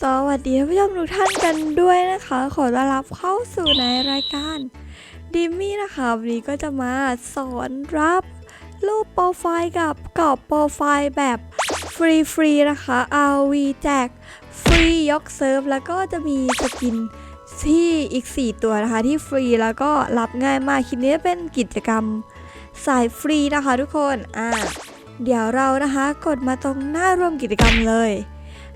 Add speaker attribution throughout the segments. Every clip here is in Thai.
Speaker 1: สวัสดีท่านผู้ชมทุกท่านกันด้วยนะคะ ขอต้อนรับเข้าสู่ในรายการดิมมี่นะคะวันนี้ก็จะมาสอนรับรูปโปรไฟล์กับกรอบโปรไฟล์แบบฟรีๆนะคะ RV แจกฟรียกเซิร์ฟแล้วก็จะมีสกินที่อีก 4 ตัวนะคะที่ฟรีแล้วก็รับง่ายมากคลิปนี้เป็นกิจกรรม สายฟรีนะคะทุกคนอ่าเดี๋ยวเรานะคะกดมาตรงหน้าร่วมกิจกรรมเลย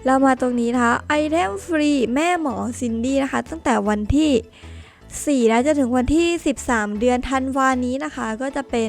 Speaker 1: เรามาตรงนี้นะคะไอเทมฟรีแม่หมอซินดี้นะคะ ตั้งแต่วันที่4แล้วจะถึงวันที่ 13 เดือนธันวานี้นะคะ ก็จะเป็น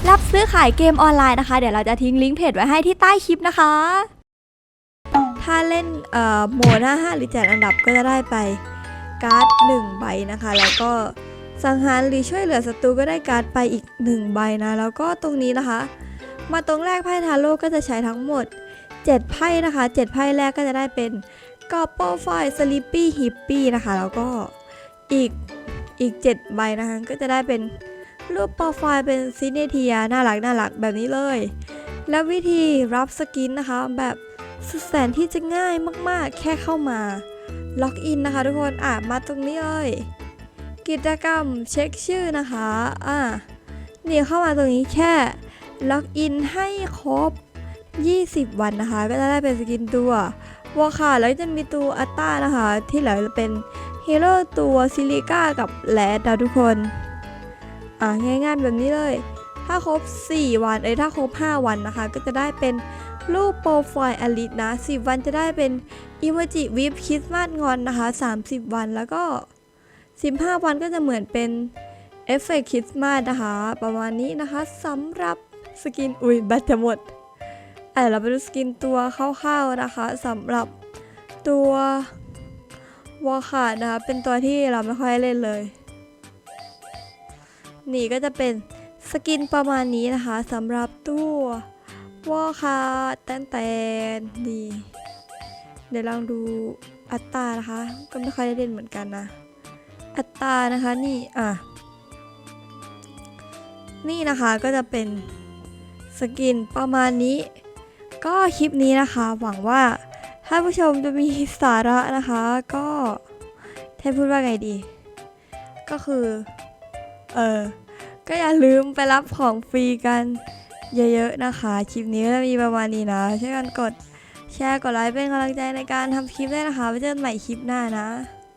Speaker 1: รับซื้อขายเกมออนไลน์นะคะ เดี๋ยวเราจะทิ้งลิงก์เพจไว้ให้ที่ใต้คลิปนะคะ ถ้าเล่นเอ่อโหมด5หรือ7อันดับก็จะได้ไปการ์ด1ใบนะคะ แล้วก็สังหารหรือช่วยเหลือศัตรูก็ได้การ์ดไปอีก 1 ใบนะ แล้วก็ตรงนี้นะคะ มาตรงแรกไพ่ทาโร่ก็จะใช้ทั้งหมด 7 ไพ่นะคะ 7 ไพ่แรกก็จะได้เป็นกอปโปไฟสลิปปี้ฮิปปี้นะคะ แล้วก็อีกอีก 7 ใบนะคะ ก็จะได้เป็น รูปโปรไฟล์เป็นซิเนเทียน่ารักน่ารักแบบนี้เลย และวิธีรับสกินนะคะ แบบสุดแสนที่จะง่ายมากๆ แค่เข้ามาล็อกอินนะคะ ทุกคนอะมาตรงนี้เลยกิจกรรมเช็คชื่อนะคะอะนี่เข้ามาตรงนี้แค่ล็อกอินให้ครบ 20 วันนะคะก็จะได้เป็นสกินตัววอค่ะแล้วจะมีตัวอัตตานะคะ ที่เหลือเป็นฮีโร่ตัวซิลิก้ากับแรดนะทุกคน อะง่ายๆแบบนี้เลย ถ้าครบ 4 วันเอ้ยถ้าครบ 5 วันนะคะ ก็จะได้เป็นรูปโปรไฟล์อลิสนะ 10 วันจะได้เป็นอิโมจิวิปคริสต์มาสงอนนะคะ 30 วันแล้วก็ 15 วันก็จะเหมือนเป็นเอฟเฟกคริสต์มาสนะคะ ประมาณนี้นะคะสำหรับสกิน อุ้ยแบตจะหมดเอ่เราไปดูสกินตัวคร่าวๆนะคะสำหรับตัววอคาดนะคะ เป็นตัวที่เราไม่ค่อยเล่นเลย นี่ก็จะเป็นสกินประมาณนี้นะคะสำหรับตัววอคาแตนแตนดีเดี๋ยวลองดูอัตรานะคะ ก็ไม่ค่อยได้เล่นเหมือนกันนะ อัตรานะคะนี่อะนี่นะคะก็จะเป็นสกินประมาณนี้ ก็คลิปนี้นะคะ หวังว่าท่านผู้ชมจะมีสาระนะคะ ก็แทนพูดว่าไงดี ก็คือ เออ ก็อย่าลืมไปรับของฟรีกันเยอะๆนะคะ คลิปนี้ก็จะมีประมาณนี้นะช่วยกันกดแชร์กดไลค์เป็นกำลังใจในการทำคลิปได้วยนะคะไว้เจอกันใหม่คลิปหน้านะ